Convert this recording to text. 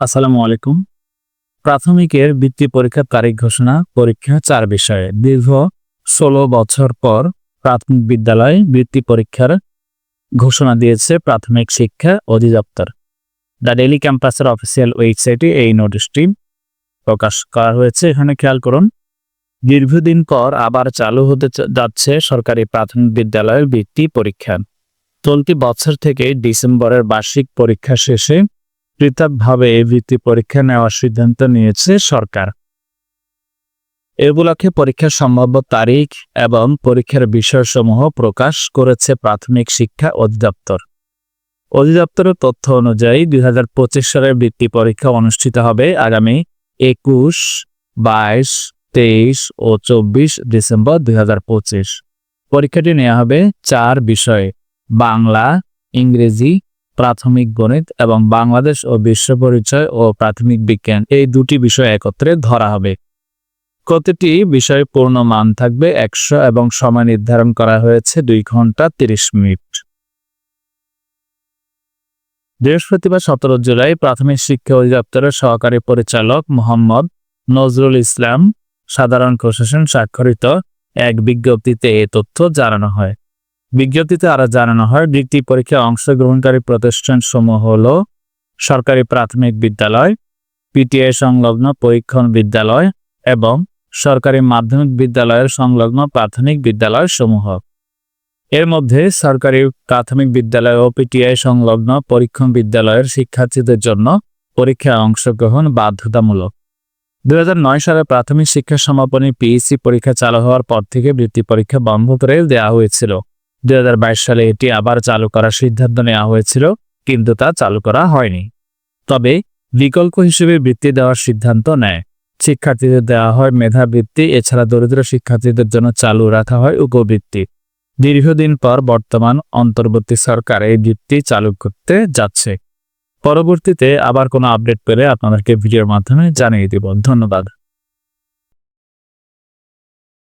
আসসালামু আলাইকুম। প্রাথমিকের বৃত্তি পরীক্ষার তারিখ ঘোষণা, পরীক্ষা চার বিষয়ে। দীর্ঘ ষোলো বছর পর প্রাথমিক বিদ্যালয় বৃত্তি পরীক্ষার ঘোষণা দিয়েছে প্রাথমিক শিক্ষা অধিদপ্তর। দ্য ডেলি ক্যাম্পাসের অফিসিয়াল ওয়েবসাইটে এই নোটিশটি প্রকাশ করা হয়েছে। এখানে খেয়াল করুন, দীর্ঘদিন পর আবার চালু হতে যাচ্ছে সরকারি প্রাথমিক বিদ্যালয়ের বৃত্তি পরীক্ষা। চলতি বছর থেকে ডিসেম্বরের বার্ষিক পরীক্ষা শেষে পৃথকভাবে এই বৃত্তি পরীক্ষা নেওয়ার সিদ্ধান্ত নিয়েছে সরকার। এ উপলক্ষে পরীক্ষার সম্ভাব্য তারিখ এবং পরীক্ষার বিষয়সমূহ প্রকাশ করেছে প্রাথমিক শিক্ষা অধিদপ্তর। অধিদপ্তরের তথ্য অনুযায়ী দুই হাজার পঁচিশ সালের বৃত্তি পরীক্ষা অনুষ্ঠিত হবে আগামী একুশ, বাইশ, তেইশ ও চব্বিশ ডিসেম্বর দুই হাজার পঁচিশ। পরীক্ষাটি নেওয়া হবে চার বিষয়ে, বাংলা, ইংরেজি প্রাথমিক গণিত এবং বাংলাদেশ ও বিশ্ব পরিচয় ও প্রাথমিক বিজ্ঞান এই দুটি বিষয় একত্রে ধরা হবে। প্রতিটি বিষয়ে পূর্ণ মান থাকবে একশো এবং সময় নির্ধারণ করা হয়েছে দুই ঘণ্টা তিরিশ মিনিট। বৃহস্পতিবার সতেরো জুলাই প্রাথমিক শিক্ষা অধিদপ্তরের সহকারী পরিচালক মোহাম্মদ নজরুল ইসলাম সাধারণ প্রশাসন স্বাক্ষরিত এক বিজ্ঞপ্তিতে এ তথ্য জানানো হয়। বিজ্ঞপ্তিতে আরও জানানো হয় বৃত্তি পরীক্ষায় অংশগ্রহণকারী প্রতিষ্ঠান সমূহ হল সরকারি প্রাথমিক বিদ্যালয়, পিটিআই সংলগ্ন পরীক্ষণ বিদ্যালয় এবং সরকারি মাধ্যমিক বিদ্যালয়ের সংলগ্ন প্রাথমিক বিদ্যালয় সমূহ এর মধ্যে সরকারি প্রাথমিক বিদ্যালয় ও পিটিআই সংলগ্ন পরীক্ষণ বিদ্যালয়ের শিক্ষার্থীদের জন্য পরীক্ষায় অংশগ্রহণ বাধ্যতামূলক। দু হাজার নয় সালে প্রাথমিক শিক্ষা সমাপনী পিএসসি পরীক্ষা চালু হওয়ার পর থেকে বৃত্তি পরীক্ষা বন্ধ করে দেওয়া হয়েছিল। দু হাজার বাইশ সালে এটি আবার চালু করার সিদ্ধান্ত নেওয়া হয়েছিল, কিন্তু তা চালু করা হয়নি। তবে বিকল্প হিসেবে বৃত্তি দেওয়ার সিদ্ধান্ত নেয়। শিক্ষার্থীদের দেওয়া হয় মেধাবৃত্তি এছাড়া দরিদ্র শিক্ষার্থীদের জন্য চালু রাখা হয় উপবৃত্তি। দীর্ঘদিন পর বর্তমান অন্তর্বর্তী সরকার এই বৃত্তি চালু করতে যাচ্ছে। পরবর্তীতে আবার কোনো আপডেট পেলে আপনাদেরকে ভিডিওর মাধ্যমে জানিয়ে দিব। ধন্যবাদ।